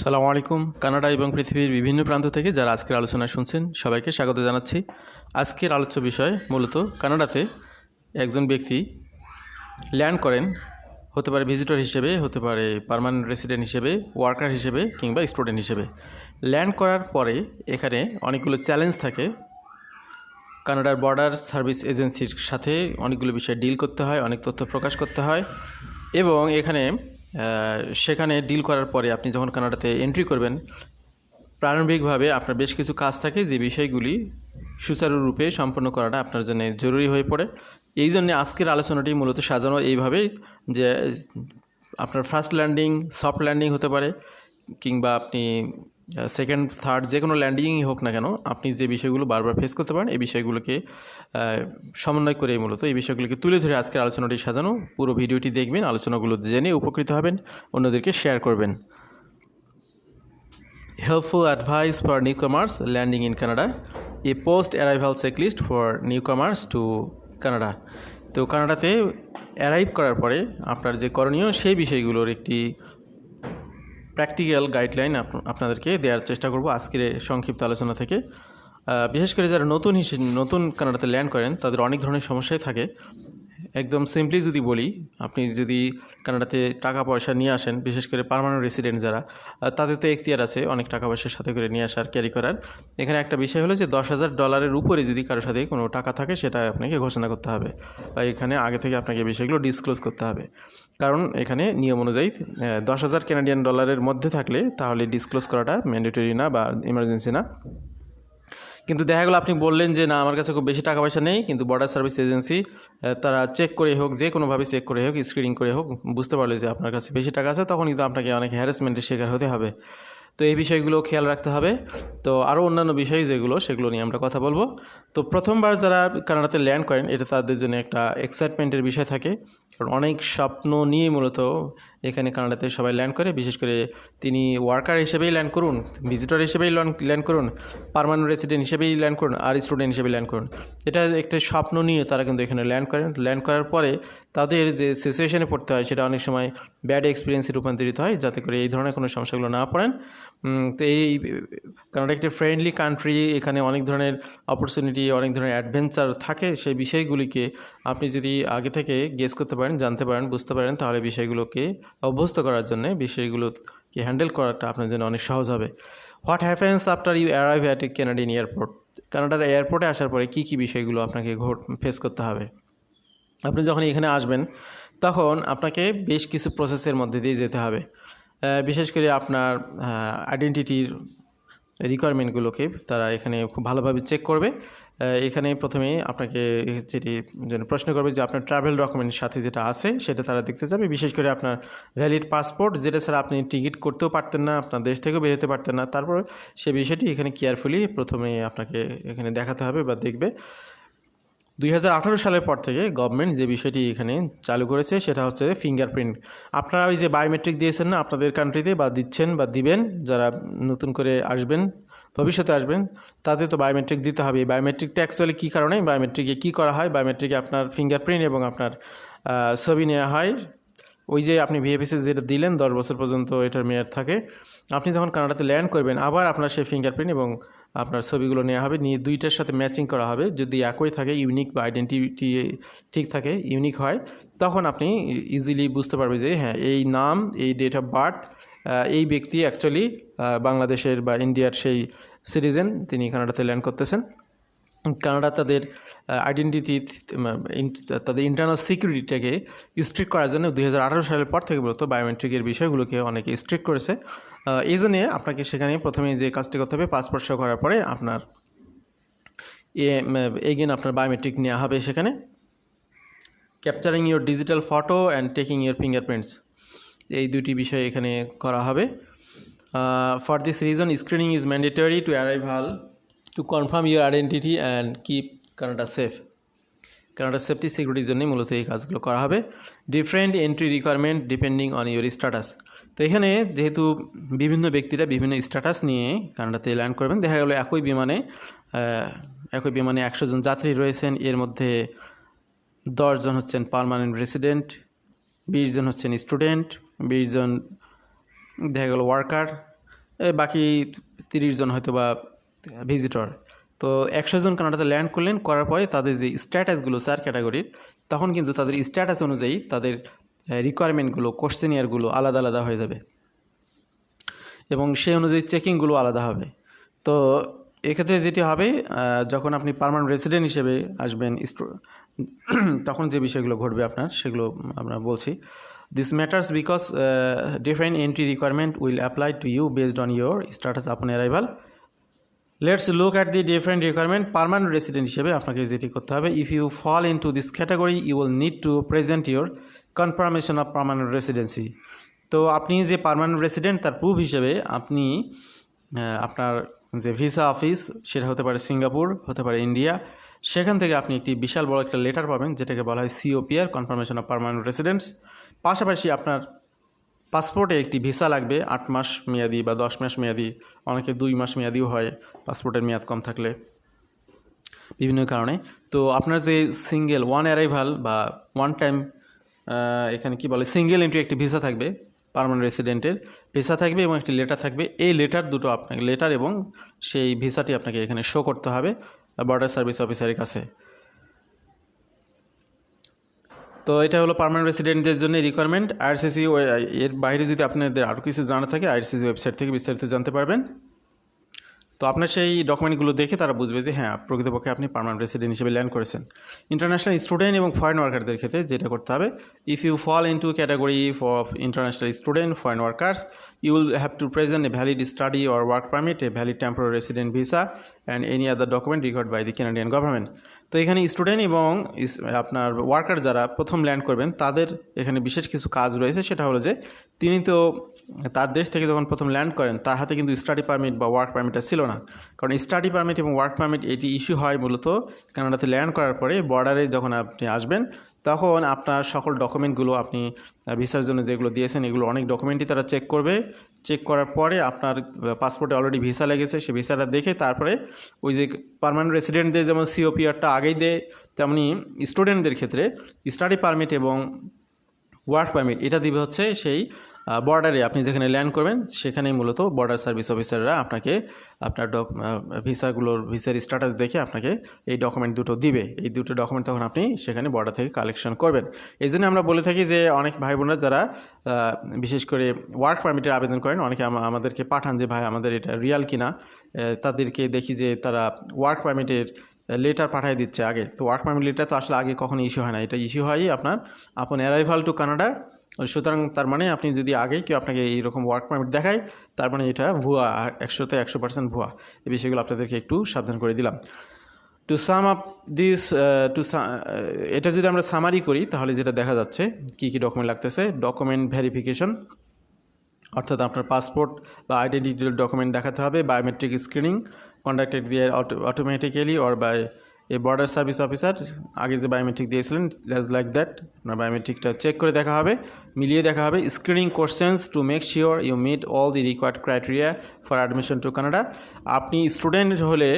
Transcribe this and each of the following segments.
সালামু আলাইকুম। কানাডা এবং পৃথিবীর বিভিন্ন প্রান্ত থেকে যারা আজকের আলোচনা শুনছেন, সবাইকে স্বাগত জানাচ্ছি। আজকের আলোচ্য বিষয় মূলত কানাডাতে একজন ব্যক্তি ল্যান্ড করেন, হতে পারে ভিজিটর হিসেবে, হতে পারে পার্মানেন্ট রেসিডেন্ট হিসেবে, ওয়ার্কার হিসেবে কিংবা স্টুডেন্ট হিসেবে। ল্যান্ড করার পরে এখানে অনেকগুলো চ্যালেঞ্জ থাকে। কানাডার বর্ডার সার্ভিস এজেন্সির সাথে অনেকগুলো বিষয় ডিল করতে হয়, অনেক তথ্য প্রকাশ করতে হয় এবং এখানে সেখানে ডিল করার পরে আপনি যখন কানাডাতে এন্ট্রি করবেন, প্রারম্ভিকভাবে আপনার বেশ কিছু কাজ থাকে যে বিষয়গুলি সুচারুরূপে সম্পন্ন করাটা আপনার জন্য জরুরি হয়ে পড়ে। এই জন্য আজকের আলোচনাটি মূলত সাজানো এইভাবেই যে আপনার ফার্স্ট ল্যান্ডিং সফট ল্যান্ডিং হতে পারে, কিংবা আপনি সেকেন্ড থার্ড যে কোনো ল্যান্ডিংই হোক না কেন, আপনি যে বিষয়গুলো বারবার ফেস করতে পারেন, এই বিষয়গুলোকে সমন্বয় করে মূলত এই বিষয়গুলোকে তুলে ধরে আজকের আলোচনাটি সাজানো। পুরো ভিডিওটি দেখবেন, আলোচনাগুলো জেনে উপকৃত হবেন, অন্যদেরকে শেয়ার করবেন। Helpful advice helpful advice for newcomers landing in Canada. A post arrival checklist for newcomers to Canada. তো কানাডাতে অ্যারাইভ করার পরে আপনার যে করণীয়, সেই বিষয়গুলোর একটি প্র্যাকটিক্যাল গাইডলাইন আপনাদেরকে দেওয়ার চেষ্টা করব আজকের সংক্ষিপ্ত আলোচনা থেকে। বিশেষ করে যারা নতুন হিসেবে নতুন কানাডাতে ল্যান্ড করেন, তাদের অনেক ধরনের সমস্যাই থাকে। একদম সিম্পলি যদি বলি, আপনি যদি কানাডাতে টাকা পয়সা নিয়ে আসেন, বিশেষ করে পার্মানেন্ট রেসিডেন্ট যারা তাদের তো এখতিয়ার আছে অনেক টাকা পয়সার সাথে করে নিয়ে আসার ক্যারি করার। এখানে একটা বিষয় হলো যে, দশ হাজার ডলারের উপরে যদি কারোর সাথে কোনো টাকা থাকে, সেটা আপনাকে ঘোষণা করতে হবে। বা এখানে আগে থেকে আপনাকে বিষয়গুলো ডিসক্লোজ করতে হবে। কারণ এখানে নিয়ম অনুযায়ী দশ হাজার ক্যানাডিয়ান ডলারের মধ্যে থাকলে তাহলে ডিসক্লোজ করাটা ম্যান্ডেটরি না বা ইমার্জেন্সি না। কিন্তু দেখা গেলো আপনি বললেন যে, না, আমার কাছে খুব বেশি টাকা পয়সা নেই। কিন্তু বর্ডার সার্ভিস এজেন্সি তারা চেক করে হোক, যে কোনোভাবে চেক করে হোক স্ক্রিনিং করে হোক, বুঝতে পারলে যে আপনার কাছে বেশি টাকা আছে, তখন কিন্তু আপনাকে অনেক হ্যারাসমেন্টের শিকার হতে হবে। তো এই বিষয়গুলো খেয়াল রাখতে হবে। তো আরও অন্যান্য বিষয় যেগুলো, সেগুলো নিয়ে আমরা কথা বলব। তো প্রথমবার যারা কানাডাতে ল্যান্ড করেন, এটা তাদের জন্য একটা এক্সাইটমেন্টের বিষয় থাকে। কারণ অনেক স্বপ্ন নিয়ে মূলত এখানে কানাডাতে সবাই ল্যান্ড করে। বিশেষ করে তিনি ওয়ার্কার হিসেবেই ল্যান্ড করুন, ভিজিটর হিসেবেই ল্যান্ড করুন, পার্মানেন্ট রেসিডেন্ট হিসেবেই ল্যান্ড করুন, আর স্টুডেন্ট হিসেবে ল্যান্ড করুন। এটা একটা স্বপ্ন নিয়ে তারা কিন্তু এখানে ল্যান্ড করেন। ল্যান্ড করার পরে তাদের যে সিচুয়েশনে পড়তে হয়, সেটা অনেক সময় ব্যাড এক্সপিরিয়েন্সে রূপান্তরিত হয়, যাতে করে এই ধরনের কোনো সমস্যাগুলো না পড়েন। তো এই কানাডা একটি ফ্রেন্ডলি কান্ট্রি এখানে অনেক ধরনের অপরচুনিটি অনেক ধরনের অ্যাডভেঞ্চার থাকে, সেই বিষয়গুলিকে আপনি যদি আগে থেকে গেস করতে পারেন, জানতে পারেন, বুঝতে পারেন, তাহলে বিষয়গুলোকে অভ্যস্ত করার জন্য বিষয়গুলোকে হ্যান্ডেল করাটা আপনার জন্য অনেক সহজ হবে। What happens after you arrive at a Canadian airport কানাডার এয়ারপোর্টে আসার পরে কী কী বিষয়গুলো আপনাকে ফেস করতে হবে? আপনি যখন এখানে আসবেন, তখন আপনাকে বেশ কিছু প্রসেসের মধ্যে দিয়ে যেতে হবে। বিশেষ করে আপনার আইডেন্টিটির রিকোয়ারমেন্টগুলোকে তারা এখানে খুব ভালোভাবে চেক করবে। এখানে প্রথমে আপনাকে যেটি প্রশ্ন করবে যে আপনার ট্রাভেল ডকুমেন্টের সাথে যেটা আছে সেটা তারা দেখতে যাবে বিশেষ করে আপনার ভ্যালিড পাসপোর্ট যেটা ছাড়া আপনি টিকিট করতেও পারতেন না, আপনার দেশ থেকেও বেরোতে পারতেন না। তারপর সে বিষয়টি এখানে কেয়ারফুলি প্রথমে আপনাকে এখানে দেখাতে হবে বা দেখবে। দুই হাজার আঠেরো সালের পর থেকে গভর্নমেন্ট যে বিষয়টি এখানে চালু করেছে সেটা হচ্ছে ফিঙ্গারপ্রিন্ট আপনারা ওই যে বায়োমেট্রিক দিয়েছেন না, আপনাদের কান্ট্রিতে বা দিচ্ছেন বা দিবেন, যারা নতুন করে আসবেন, ভবিষ্যতে আসবেন, তাদের তো বায়োমেট্রিক দিতে হবে। বায়োমেট্রিকটা অ্যাকচুয়ালি কী কারণে? বায়োমেট্রিকে কী করা হয়? বায়োমেট্রিকে আপনার ফিঙ্গারপ্রিন্ট এবং আপনার ছবি নেওয়া হয়। ওই যে আপনি ভিএফএসে যেটা দিলেন, দশ বছর পর্যন্ত এটার মেয়াদ থাকে। আপনি যখন কানাডাতে ল্যান্ড করবেন, আবার আপনার সেই ফিঙ্গারপ্রিন্ট এবং আপনার ছবিগুলো নেওয়া হবে। নিয়ে দুইটার সাথে ম্যাচিং করা হবে। যদি একই থাকে ইউনিক বা আইডেন্টিটি ঠিক থাকে ইউনিক হয়, তখন আপনি ইজিলি বুঝতে পারবে যে হ্যাঁ এই নাম, এই ডেট অফ বার্থ এই ব্যক্তি অ্যাকচুয়ালি বাংলাদেশের বা ইন্ডিয়ার সেই সিটিজেন তিনি কানাডাতে ল্যান্ড করতেছেন। কানাডা তাদের আইডেন্টিটি তাদের ইন্টারনাল সিকিউরিটিটাকে স্ট্রিক্ট করার জন্য দুই হাজার আঠেরো সালের পর থেকে মূলত বায়োমেট্রিকের বিষয়গুলোকে অনেকে স্ট্রিক্ট করেছে। এই জন্যে আপনাকে সেখানে প্রথমে যে কাজটি করতে হবে পাসপোর্ট শো করার পরে আপনার এগেন আপনার বায়োমেট্রিক নেওয়া হবে সেখানে। Capturing your digital photo and taking your fingerprints এই দুটি বিষয় এখানে করা হবে। For this reason screening is mandatory to arrival to confirm your identity and keep Canada safe Canada safety সিকিউরিটির জন্যই মূলত এই কাজগুলো করা হবে। Different entry requirement depending on your status তো এখানে যেহেতু বিভিন্ন ব্যক্তিরা বিভিন্ন স্ট্যাটাস নিয়ে কানাডাতে ল্যান্ড করবেন, দেখা গেলো একই বিমানে একই বিমানে একশো জন যাত্রী রয়েছেন, এর মধ্যে দশজন হচ্ছেন পার্মানেন্ট রেসিডেন্ট বিশ জন হচ্ছেন স্টুডেন্ট বিশ জন দেখা গেল ওয়ার্কার বাকি তিরিশ জন হয়তো বা ভিজিটর তো একশো জন কানাডাতে ল্যান্ড করলেন, করার পরে তাদের যে স্ট্যাটাসগুলো চার ক্যাটাগরির তখন কিন্তু তাদের স্ট্যাটাস অনুযায়ী তাদের রিকোয়ারমেন্টগুলো কোশ্চেনিয়ারগুলো আলাদা আলাদা হয়ে যাবে। এবং সেই অনুযায়ী চেকিংগুলো আলাদা হবে। তো এক্ষেত্রে যেটি হবে যখন আপনি পার্মানেন্ট রেসিডেন্ট হিসেবে আসবেন তখন যে বিষয়গুলো ঘটবে আপনার, সেগুলো আমরা বলছি। This matters because different entry requirement will apply to you based on your status upon arrival let's look at the different requirement permanent resident হিসেবে আপনাকে যেটি করতে হবে if you fall into this category you will need to present your confirmation of permanent residency তো আপনি যে permanent resident তার proof হিসেবে আপনি আপনার যে ভিসা অফিস সেটা হতে পারে সিঙ্গাপুর, হতে পারে ইন্ডিয়া, সেখান থেকে আপনি একটি বিশাল বড় একটা লেটার পাবেন, যেটাকে বলা হয় COPR confirmation of permanent residents পাশাপাশি আপনার পাসপোর্টে একটি ভিসা লাগবে, আট মাস মেয়াদি বা দশ মাস মেয়াদি, অনেকে দুই মাস মেয়াদিও হয় পাসপোর্টের মেয়াদ কম থাকলে বিভিন্ন কারণে। তো আপনার যে সিঙ্গেল ওয়ান অ্যারাইভাল বা ওয়ান টাইম এখানে কি বলে সিঙ্গেল এন্ট্রি একটি ভিসা থাকবে পার্মানেন্ট রেসিডেন্টের ভিসা থাকবে এবং একটি লেটার থাকবে। এই লেটার দুটো আপনাকে লেটার এবং সেই ভিসাটি আপনাকে এখানে শো করতে হবে বর্ডার সার্ভিস অফিসারের কাছে। তো এটা হলো পার্মানেন্ট রেসিডেন্টদের জন্য রিকোয়ারমেন্ট আইআরসিসি এর বাইরে যদি আপনাদের আরও কিছু জানা থাকে আইআরসিসি ওয়েবসাইট থেকে বিস্তারিত জানতে পারবেন। তো আপনার সেই ডকুমেন্টগুলো দেখে তারা বুঝবে যে হ্যাঁ প্রকৃতপক্ষে আপনি পার্মানেন্ট রেসিডেন্ট হিসেবে ল্যান্ড করেছেন। ইন্টারন্যাশনাল স্টুডেন্ট এবং ফরেন ওয়ার্কারদের ক্ষেত্রে যেটা করতে হবে if you fall into category of international student foreign workers you will have to present a valid study or work permit a valid temporary resident visa and any other document required by the Canadian government তো এখানে student এবং আপনার worker যারা প্রথম land করবেন, তাদের এখানে বিশেষ কিছু কাজ রয়েছে, সেটা হলো যে তিনি তো তার দেশ থেকে যখন প্রথম ল্যান্ড করেন, তার হাতে কিন্তু স্টাডি পারমিট বা ওয়ার্ক পারমিটটা ছিল না। কারণ স্টাডি পারমিট এবং ওয়ার্ক পারমিট এটি ইস্যু হয় মূলত কানাডাতে ল্যান্ড করার পরে বর্ডারে যখন আপনি আসবেন, তখন আপনার সকল ডকুমেন্টগুলো আপনি ভিসার জন্য যেগুলো দিয়েছেন, এগুলো অনেক ডকুমেন্টই তারা চেক করবে। চেক করার পরে আপনার পাসপোর্টে অলরেডি ভিসা লেগেছে সেই ভিসাটা দেখে তারপরে ওই যে পার্মানেন্ট রেসিডেন্টদের যেমন সিওপিআরটা আগেই দেয়, তেমনি স্টুডেন্টদের ক্ষেত্রে স্টাডি পারমিট এবং ওয়ার্ক পারমিট এটা দিবে হচ্ছে সেই বর্ডারে আপনি যেখানে ল্যান্ড করবেন, সেখানেই মূলত বর্ডার সার্ভিস অফিসাররা আপনাকে আপনার ডক ভিসাগুলোর ভিসার স্ট্যাটাস দেখে আপনাকে এই ডকুমেন্ট দুটো দিবে। এই দুটো ডকুমেন্ট তখন আপনি সেখানে বর্ডার থেকে কালেকশন করবেন। এই জন্য আমরা বলে থাকি যে, অনেক ভাই বোনরা যারা বিশেষ করে ওয়ার্ক পারমিটের আবেদন করেন, অনেকে আমা- আমাদেরকে পাঠান যে, ভাই, আমাদের এটা রিয়াল কিনা? তাদেরকে দেখি যে, তারা ওয়ার্ক পারমিটের লেটার পাঠিয়ে দিচ্ছে আগে। তো ওয়ার্ক পারমিট লেটার তো আসলে আগে কখনো ইস্যু হয় না। এটা ইস্যু হয় আপনার, আপন অ্যারাইভাল টু কানাডা সুতরাং তার মানে আপনি যদি আগেই কেউ আপনাকে এইরকম ওয়ার্ক পারমিট দেখায়, তার মানে এটা ভুয়া, একশোতে একশো পার্সেন্ট ভুয়া। এই বিষয়গুলো আপনাদেরকে একটু সাবধান করে দিলাম। To sum up this to এটা যদি আমরা সামারি করি, তাহলে যেটা দেখা যাচ্ছে, কী কী ডকুমেন্ট লাগতেছে? ডকুমেন্ট ভেরিফিকেশন অর্থাৎ আপনার পাসপোর্ট বা আইডেন্টিটি ডকুমেন্ট দেখাতে হবে বায়োমেট্রিক স্ক্রিনিং কন্ডাক্টেড দিয়ে automatically or by a border service officer আগে যে বায়োমেট্রিক দিয়েছিলেন ল্যাজ লাইক দ্যাট আপনার বায়োমেট্রিকটা চেক করে দেখা হবে। মিলিয়ে দেখা হবে। Screening questions to make sure you meet all the required criteria for admission to Canada আপনি স্টুডেন্ট হলে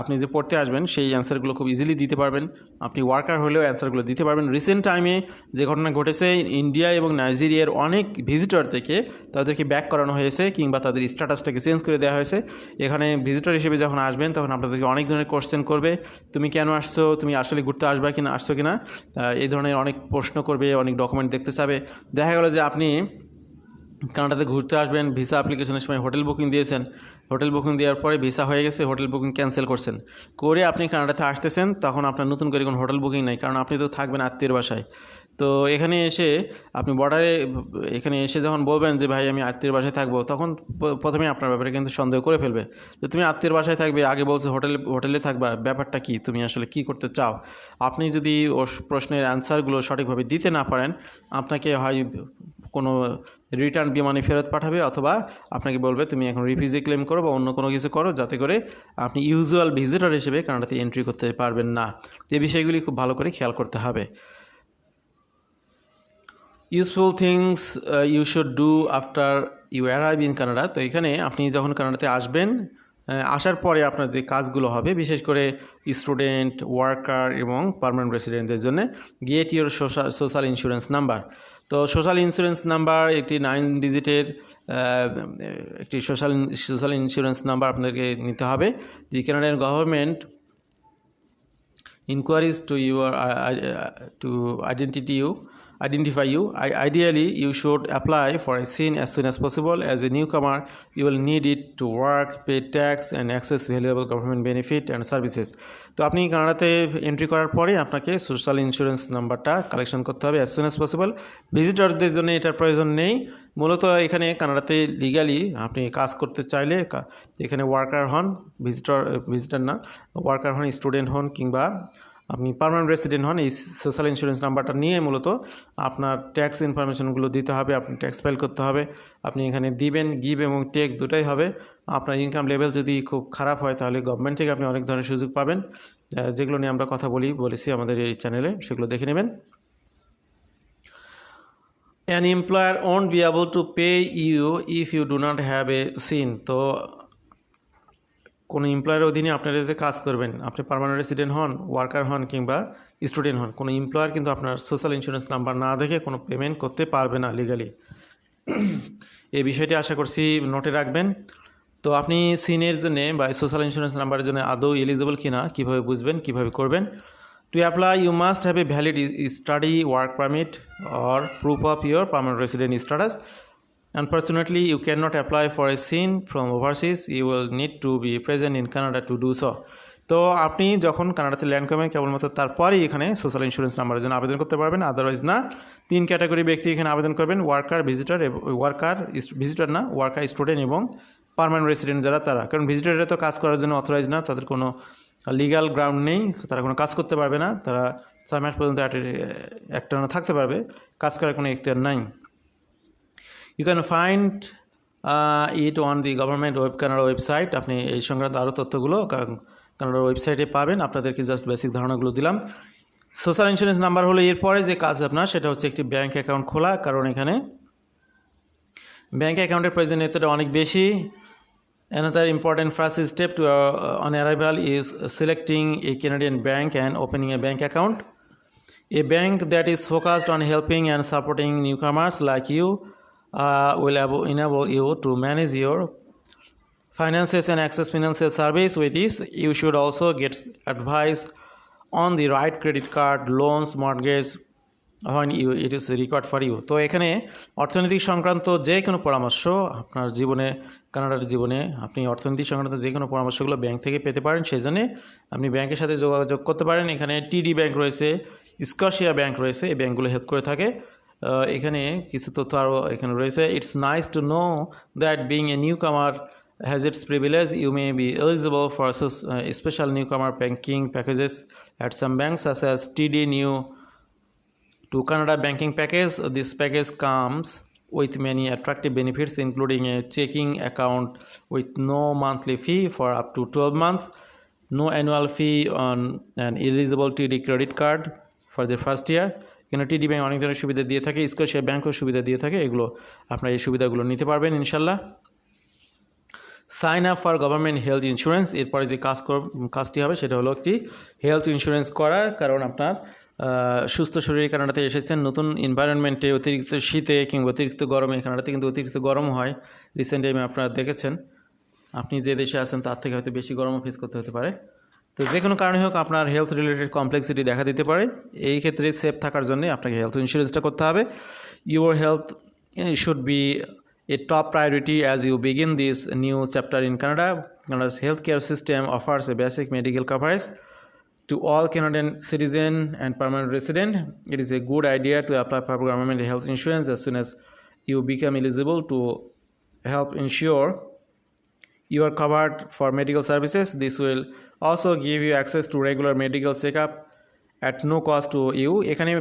আপনি যে পড়তে আসবেন, সেই অ্যান্সারগুলো খুব ইজিলি দিতে পারবেন। আপনি ওয়ার্কার হলেও অ্যান্সারগুলো দিতে পারবেন। রিসেন্ট টাইমে যে ঘটনা ঘটেছে ইন্ডিয়া এবং নাইজেরিয়ার অনেক ভিজিটর থেকে তাদেরকে ব্যাক করানো হয়েছে, কিংবা তাদের স্ট্যাটাসটাকে চেঞ্জ করে দেওয়া হয়েছে। এখানে ভিজিটর হিসেবে যখন আসবেন, তখন আপনাদেরকে অনেক ধরনের কোশ্চেন করবে। তুমি কেন আসছো? তুমি আসলে ঘুরতে আসবে কিনা, আসছো কিনা? এই ধরনের অনেক প্রশ্ন করবে, অনেক ডকুমেন্ট দেখতে চাবে। দেখা গেলো যে আপনি কানাডাতে ঘুরতে আসবেন, ভিসা অ্যাপ্লিকেশনের সময় হোটেল বুকিং দিয়েছেন। হোটেল বুকিং দেওয়ার পরে ভিসা হয়ে গেছে, হোটেল বুকিং ক্যান্সেল করছেন। করে আপনি কানাডাতে আসতেছেন, তখন আপনার নতুন করে কোনো হোটেল বুকিং নেই, কারণ আপনি তো থাকবেন আত্মীয়ের বাসায়। তো এখানে এসে আপনি বর্ডারে, এখানে এসে যখন বলবেন যে, ভাই, আমি আত্মীয়ের বাসায় থাকব, তখন প্রথমে আপনার ব্যাপারে কিন্তু সন্দেহ করে ফেলবে। যে, তুমি আত্মীয়ের বাসায় থাকবে, আগে বলছে হোটেলে হোটেলে থাকবা, ব্যাপারটা কি? তুমি আসলে কি করতে চাও? আপনি যদি ও প্রশ্নের অ্যান্সারগুলো সঠিকভাবে দিতে না পারেন, আপনাকে হয় কোনো রিটার্ন বিমানে ফেরত পাঠাবে অথবা আপনাকে বলবে তুমি এখন রিফিউজি ক্লেম করো বা অন্য কোনো কিছু করো যাতে করে আপনি ইউজুয়াল ভিজিটর হিসেবে কানাডাতে এন্ট্রি করতে পারবেন না। এই বিষয়গুলি খুব ভালো করে খেয়াল করতে হবে। Useful things you should do after you arrive in Canada তো এখানে আপনি যখন কানাডাতে আসবেন আসার পরে আপনার যে কাজগুলো হবে, বিশেষ করে স্টুডেন্ট ওয়ার্কার এবং পার্মানেন্ট রেসিডেন্টদের জন্য get your social insurance number তো সোশ্যাল ইন্স্যুরেন্স নাম্বার একটি নাইন ডিজিটের একটি সোশ্যাল সোশ্যাল ইন্স্যুরেন্স নাম্বার আপনাদেরকে নিতে হবে। The Canadian government inquiries to your to identity you. Identify you I, ideally you should apply for a scene as soon as possible as a newcomer you will need it to work pay tax and access valuable government benefit and services তো আপনি কানাডাতে entry করার পরে আপনাকে social insurance নাম্বারটা collection করতে হবে as soon as possible ভিজিটরদের জন্য এটার প্রয়োজন নেই মূলত এখানে কানাডাতে লিগালি আপনি কাজ করতে চাইলে এখানে ওয়ার্কার হন ভিজিটর ভিজিটর না ওয়ার্কার হন স্টুডেন্ট হন কিংবা আপনি পার্মানেন্ট রেসিডেন্ট হন, এই সোশ্যাল ইন্স্যুরেন্স নাম্বারটা নিয়ে মূলত আপনার ট্যাক্স ইনফরমেশনগুলো দিতে হবে, আপনি ট্যাক্স ফাইল করতে হবে, আপনি এখানে দিবেন গিভ এবং টেক দুটাই হবে। আপনার ইনকাম লেভেল যদি খুব খারাপ হয়, তাহলে গভর্নমেন্ট থেকে আপনি অনেক ধরনের সুযোগ পাবেন। যেগুলো নিয়ে আমরা কথা বলি, বলেছি আমাদের এই চ্যানেলে সেগুলো দেখে নেবেন। An employer won't be able to pay you if you do not have a SIN তো কোনো এমপ্লয়ের অধীনে আপনারা যে কাজ করবেন, আপনি পার্মানেন্ট রেসিডেন্ট হন ওয়ার্কার হন কিংবা স্টুডেন্ট হন, কোনো এমপ্লয়ার কিন্তু আপনার সোশ্যাল ইন্স্যুরেন্স নাম্বার না দেখে কোনো পেমেন্ট করতে পারবে না লিগালি এই বিষয়টি আশা করছি নোটে রাখবেন। তো আপনি সিনের জন্য বা সোশ্যাল ইন্স্যুরেন্স নাম্বারের জন্য আদৌ এলিজিবল কিনা, কীভাবে বুঝবেন, কীভাবে করবেন to apply you must have a valid study work permit or proof of your permanent resident status Unfortunately, you cannot apply for a SIN from overseas. You will need to be present in Canada to do so. তো আপনি যখন কানাডাতে land করবেন কেবলমাত্র তারপরেই এখানে social insurance নাম্বারের জন্য আবেদন করতে পারবেন। আদারওয়াইজ না তিন ক্যাটাগরি ব্যক্তি এখানে আবেদন করবেন। ওয়ার্কার ভিজিটর ওয়ার্কার ভিজিটর না ওয়ার্কার স্টুডেন্ট এবং পার্মানেন্ট রেসিডেন্ট যারা তারা। কারণ ভিজিটররা তো কাজ করার জন্য অথরাইজ না তাদের কোনো লিগ্যাল গ্রাউন্ড নেই তারা কোনো কাজ করতে পারবে না। তারা ছয় মাস পর্যন্ত একটা থাকতে পারবে। কাজ করার কোনো ইখতিয়ার নাই। You can find it on the government web Canada website আপনি এই সংক্রান্ত আরও তথ্যগুলো কানাডার ওয়েবসাইটে পাবেন। আপনাদেরকে জাস্ট বেসিক ধারণাগুলো দিলাম। সোশ্যাল ইন্স্যুরেন্স নাম্বার হলো এরপরে যে কাজ আপনার সেটা হচ্ছে একটি ব্যাংক অ্যাকাউন্ট খোলা কারণ এখানে ব্যাংক অ্যাকাউন্টের প্রয়োজনীয়তাটা অনেক বেশি। Another important first step to uh, on arrival is selecting a Canadian bank and opening a bank account. A bank that is focused on helping and supporting newcomers like you uh, will able, enable you to manage your finances and access financial service with this. You should also get advice on the right credit card, loans, mortgage when you it is required for you. তো এখানে অর্থনৈতিক সংক্রান্ত যে কোনো পরামর্শ আপনার জীবনে কানাডার জীবনে আপনি অর্থনীতি সংক্রান্ত যে কোনো পরামর্শগুলো ব্যাংক থেকে পেতে পারেন সেই জন্যে আপনি ব্যাংকের সাথে যোগাযোগ করতে পারেন এখানে টিডি ব্যাংক রয়েছে স্কশিয়া ব্যাংক রয়েছে এই ব্যাংকগুলো হেল্প করে থাকে এখানে কিছু তথ্য আরও এখানে রয়েছে। It's nice to know that being a newcomer has its privilege you may be eligible for special newcomer banking packages at some banks us as TD new to Canada banking package this package comes with many attractive benefits including a checking account with no monthly fee for up to twelve month no annual fee on an eligible TD credit card for the first year এখানে TD bank অনেক ধরনের সুবিধা দিয়ে থাকে Scotia ব্যাংকও সুবিধা দিয়ে থাকে, এগুলো আপনারা এই সুবিধাগুলো নিতে পারবেন ইনশাল্লাহ। Sign up for government health insurance এরপরে যে কাজ কাজটি হবে সেটা হলো একটি হেলথ ইন্স্যুরেন্স করা, কারণ আপনার সুস্থ শরীরে কানাডাতে এসেছেন, নতুন এনভায়রনমেন্টে অতিরিক্ত শীতে কিংবা অতিরিক্ত গরমে কানাডাতে কিন্তু অতিরিক্ত গরম হয় রিসেন্ট টাইমে আপনারা দেখেছেন। আপনি যে দেশে আছেন তার থেকে হয়তো বেশি গরমও ফেস করতে হতে পারে। তো যে কোনো কারণে হোক আপনার হেলথ রিলেটেড কমপ্লেক্সিটি দেখা দিতে পারে। এই ক্ষেত্রে সেফ থাকার জন্য আপনাকে হেলথ ইন্স্যুরেন্সটা করতে হবে। Your health should be a top priority as you begin this new chapter in Canada Canada's health care system offers a basic medical coverage to all Canadian citizen and permanent resident it is a good idea to apply for government health insurance as soon as you become eligible to help ensure you are covered for medical services this will also give you access to regular medical checkup at no cost to you. এখানে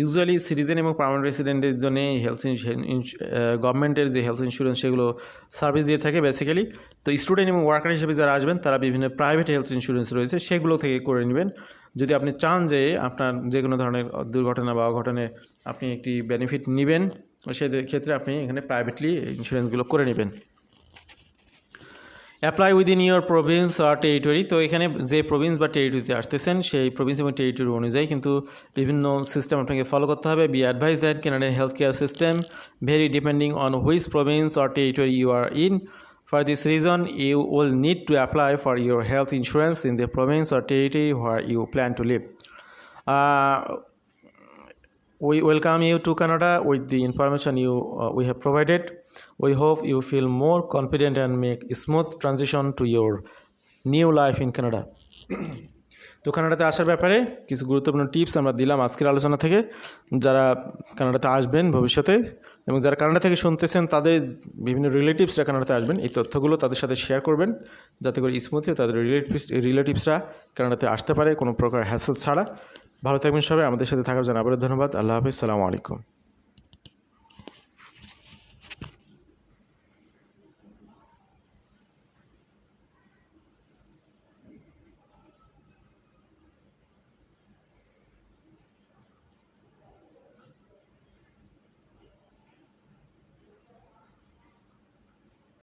usually citizen এবং permanent রেসিডেন্টের জন্য health গভর্নমেন্টের যে health insurance সেগুলো service দিয়ে থাকে basically তো স্টুডেন্ট এবং ওয়ার্কার হিসেবে যারা আসবেন, তারা বিভিন্ন প্রাইভেট হেলথ ইন্স্যুরেন্স রয়েছে, সেগুলো থেকে করে নেবেন। যদি আপনি চান যে আপনার যে কোনো ধরনের দুর্ঘটনা বা অঘটনে আপনি একটি বেনিফিট নেবেন সে ক্ষেত্রে আপনি এখানে প্রাইভেটলি ইন্স্যুরেন্সগুলো করে নেবেন। Apply within your province or territory তো এখানে যে প্রভিন্স বা টেরিটরিতে আসতেছেন, সেই প্রভিন্স এবং টেরিটরি অনুযায়ী কিন্তু বিভিন্ন সিস্টেম আপনাকে ফলো করতে হবে। Be advise then Canadian health care system vary depending on which province or territory you are in for this reason you will need to apply for your health insurance in the province or territory where you plan to live we welcome you to Canada with the information you we have provided We hope you feel more confident and make smooth transition to your new life in Canada. তো কানাডাতে আসার ব্যাপারে কিছু গুরুত্বপূর্ণ tips আমরা দিলাম আজকের আলোচনা থেকে। যারা কানাডাতে আসবেন ভবিষ্যতে এবং যারা কানাডা থেকে শুনতেছেন, তাদের বিভিন্ন রিলেটিভসরা কানাডাতে আসবেন। এই তথ্যগুলো তাদের সাথে শেয়ার করবেন। যাতে করে স্মুথলি তাদের রিলেটিভস রিলেটিভসরা কানাডাতে আসতে পারে। কোনো প্রকার হ্যাসেল ছাড়া। ভালো থাকবেন সবাই। আমাদের সাথে থাকার জন্য আবারও ধন্যবাদ। আল্লাহ হাফিজ। সালামু আলাইকুম।